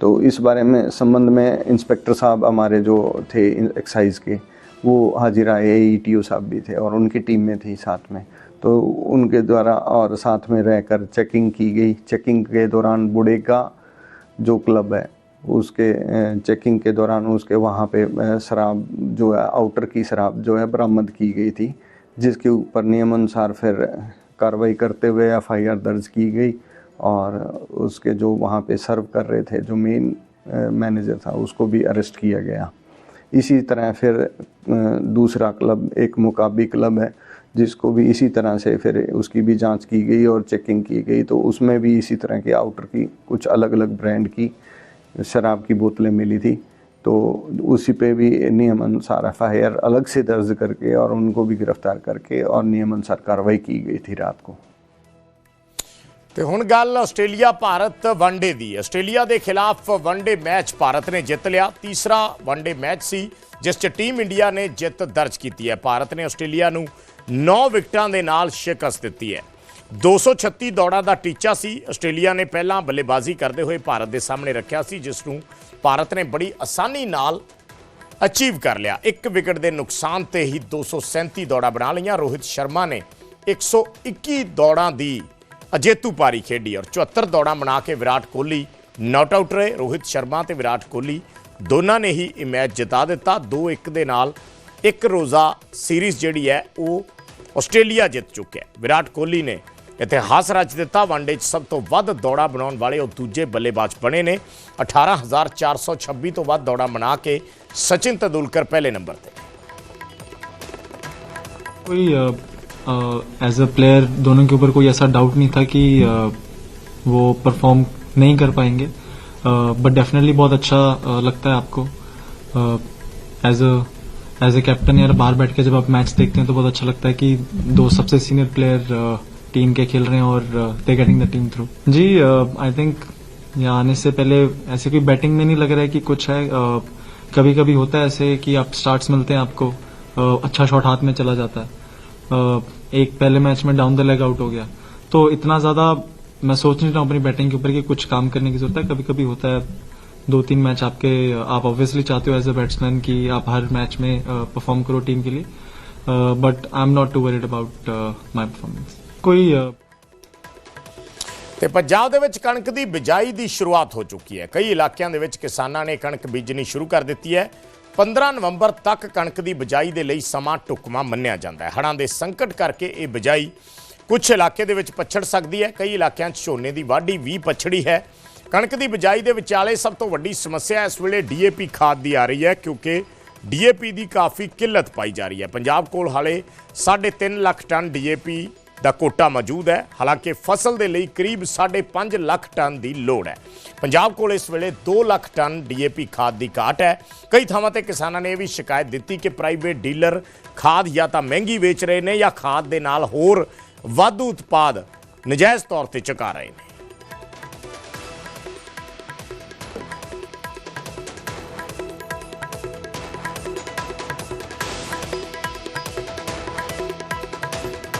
तो इस बारे में संबंध में इंस्पेक्टर साहब हमारे जो थे एक्साइज के वो हाजिर आए ई साहब भी थे और उनकी टीम में थी साथ में। तो उनके द्वारा और साथ में रहकर चेकिंग की गई। चेकिंग के दौरान बुड़ेगा जो क्लब है, उसके चेकिंग के दौरान उसके वहाँ पे शराब जो है आउटर की शराब जो है बरामद की गई थी, जिसके ऊपर नियमानुसार फिर कार्रवाई करते हुए एफआईआर दर्ज की गई और उसके जो वहाँ पे सर्व कर रहे थे, जो मेन मैनेजर था, उसको भी अरेस्ट किया गया। इसी तरह फिर दूसरा क्लब, एक मुकाबी क्लब है, जिसको भी इसी तरह से फिर उसकी भी जाँच की गई और चेकिंग की गई तो उसमें भी इसी तरह के आउटर की कुछ अलग अलग ब्रांड की शराब की बोतलें मिली थी। तो उसी पे भी नियम अनुसार एफ़ अलग से दर्ज करके और उनको भी गिरफ़्तार करके और नियम अनुसार कार्रवाई की गई थी रात को। ਤੇ ਹੁਣ ਗੱਲ ਆਸਟ੍ਰੇਲੀਆ ਭਾਰਤ ਵਨਡੇ ਦੀ। ਆਸਟ੍ਰੇਲੀਆ ਦੇ ਖਿਲਾਫ ਵਨਡੇ ਮੈਚ ਭਾਰਤ ਨੇ ਜਿੱਤ ਲਿਆ। ਤੀਸਰਾ ਵਨਡੇ ਮੈਚ ਸੀ, ਜਿਸ 'ਚ ਟੀਮ ਇੰਡੀਆ ਨੇ ਜਿੱਤ ਦਰਜ ਕੀਤੀ ਹੈ। ਭਾਰਤ ਨੇ ਆਸਟ੍ਰੇਲੀਆ ਨੂੰ 9 ਵਿਕਟਾਂ ਦੇ ਨਾਲ ਸ਼ਿਕਸਤ ਦਿੱਤੀ ਹੈ। 236 ਦੌੜਾਂ ਦਾ ਟੀਚਾ ਸੀ। ਆਸਟ੍ਰੇਲੀਆ ਨੇ ਪਹਿਲਾਂ ਬੱਲੇਬਾਜ਼ੀ ਕਰਦੇ ਹੋਏ ਭਾਰਤ ਦੇ ਸਾਹਮਣੇ ਰੱਖਿਆ ਸੀ, ਜਿਸ ਨੂੰ ਭਾਰਤ ਨੇ ਬੜੀ ਆਸਾਨੀ ਨਾਲ ਅਚੀਵ ਕਰ ਲਿਆ। ਇੱਕ ਵਿਕਟ ਦੇ ਨੁਕਸਾਨ ਤੇ ਹੀ 237 ਦੌੜਾਂ ਬਣਾ ਲਈਆਂ। ਰੋਹਿਤ ਸ਼ਰਮਾ ਨੇ 121 ਦੌੜਾਂ ਦੀ ਅਜੇਤੂ ਪਾਰੀ ਖੇਡੀ ਔਰ 74 ਦੌੜਾਂ ਬਣਾ ਕੇ ਵਿਰਾਟ ਕੋਹਲੀ ਨਾਟ ਆਊਟ ਰਹੇ। ਰੋਹਿਤ ਸ਼ਰਮਾ ਤੇ ਵਿਰਾਟ ਕੋਹਲੀ ਦੋਨਾਂ ਨੇ ਹੀ ਇਹ ਮੈਚ ਜਿਤਾ ਦਿੱਤਾ। 2-1 ਦੇ ਨਾਲ ਇੱਕ ਰੋਜ਼ਾ ਸੀਰੀਜ਼ ਜਿਹੜੀ ਹੈ, ਉਹ ਆਸਟ੍ਰੇਲੀਆ ਜਿੱਤ ਚੁੱਕਿਆ ਹੈ। ਵਿਰਾਟ ਕੋਹਲੀ ਨੇ ਇਤਿਹਾਸ ਰਚ ਦਿੱਤਾ। ਵਨਡੇ 'ਚ ਸਭ ਤੋਂ ਵੱਧ ਦੌੜਾ ਬਣਾਉਣ ਵਾਲੇ ਉਹ ਦੂਜੇ ਬੱਲੇਬਾਜ਼ ਬਣੇ ਨੇ। 18426 ਤੋਂ ਵੱਧ ਦੌੜਾ ਬਣਾ ਕੇ ਸਚਿਨ ਤੰਦੂਲਕਰ ਪਹਿਲੇ ਨੰਬਰ ਤੇ। कोई एज अ प्लेयर दोनों के ऊपर कोई ऐसा डाउट नहीं था कि uh, वो परफॉर्म नहीं कर पाएँगे। बट uh, डेफिनेटली बहुत अच्छा uh, लगता है आपको। As a as a captain यार बाहर बैठ के जब आप मैच देखते हैं तो बहुत अच्छा लगता है कि दो सबसे सीनियर प्लेयर टीम के खेल रहे हैं और they getting the team through ji I think यहाँ आने से पहले ऐसे कोई बैटिंग में नहीं लग रहा है कि कुछ है। uh, कभी कभी होता है ऐसे कि आप स्टार्ट्स मिलते हैं आपको uh, अच्छा शॉट हाथ में चला जाता है। एक पहले मैच में डाउन द लेग आउट हो गया तो इतना ज्यादा मैं सोच नहीं रहा हूँ अपनी बैटिंग के ऊपर कि कुछ काम करने की जरूरत है कभी कभी होता है दो तीन मैच आपके आप ऑब्वियसली चाहते हो एज अ बैट्समैन कि आप हर मैच में परफॉर्म करो टीम के लिए but I am not too worried about my performance कोई uh, ਤੇ ਪੰਜਾਬ ਦੇ ਵਿੱਚ ਕਣਕ ਦੀ ਬਿਜਾਈ ਦੀ ਸ਼ੁਰੂਆਤ ਹੋ ਚੁੱਕੀ ਹੈ ਕਈ ਇਲਾਕਿਆਂ ਦੇ ਵਿੱਚ ਕਿਸਾਨਾਂ ਨੇ ਕਣਕ ਬੀਜਣੀ ਸ਼ੁਰੂ ਕਰ ਦਿੱਤੀ ਹੈ 15 ਨਵੰਬਰ ਤੱਕ ਕਣਕ ਦੀ ਬਿਜਾਈ ਦੇ ਲਈ ਸਮਾਂ ਟੁਕਮਾ ਮੰਨਿਆ ਜਾਂਦਾ ਹੈ। ਹੜ੍ਹਾਂ ਦੇ ਸੰਕਟ ਕਰਕੇ ਇਹ ਬਿਜਾਈ ਕੁਝ ਇਲਾਕੇ ਦੇ ਵਿੱਚ ਪਛੜ ਸਕਦੀ ਹੈ। ਕਈ ਇਲਾਕਿਆਂ 'ਚ ਝੋਨੇ ਦੀ ਵਾਢੀ ਵੀ ਪਛੜੀ ਹੈ। ਕਣਕ ਦੀ ਬਿਜਾਈ ਦੇ ਵਿਚਾਲੇ ਸਭ ਤੋਂ ਵੱਡੀ ਸਮੱਸਿਆ ਇਸ ਵੇਲੇ ਡੀਏਪੀ ਖਾਦ ਦੀ ਆ ਰਹੀ ਹੈ ਕਿਉਂਕਿ ਡੀਏਪੀ ਦੀ ਕਾਫੀ ਕਿੱਲਤ ਪਾਈ ਜਾ ਰਹੀ ਹੈ। ਪੰਜਾਬ ਕੋਲ ਹਾਲੇ 3.5 ਲੱਖ ਟਨ ਡੀਏਪੀ ਦਾ ਕੋਟਾ ਮੌਜੂਦ ਹੈ। ਹਾਲਾਂਕਿ ਫਸਲ ਦੇ ਲਈ ਕਰੀਬ 5.5 ਲੱਖ ਟਨ ਦੀ ਲੋੜ ਹੈ। ਪੰਜਾਬ ਕੋਲ ਇਸ ਵੇਲੇ 2 ਲੱਖ ਟਨ ਡੀਏਪੀ ਖਾਦ ਦੀ ਘਾਟ ਹੈ। ਕਈ ਥਾਵਾਂ ਤੇ ਕਿਸਾਨਾਂ ਨੇ ਇਹ ਵੀ ਸ਼ਿਕਾਇਤ ਦਿੱਤੀ ਕਿ ਪ੍ਰਾਈਵੇਟ ਡੀਲਰ ਖਾਦ ਜਾਂ ਤਾਂ ਮਹਿੰਗੀ ਵੇਚ ਰਹੇ ਨੇ ਜਾਂ ਖਾਦ ਦੇ ਨਾਲ ਹੋਰ ਵਾਧੂ ਉਤਪਾਦ ਨਜਾਇਜ਼ ਤੌਰ ਤੇ ਚੁਕਾ ਰਹੇ ਨੇ।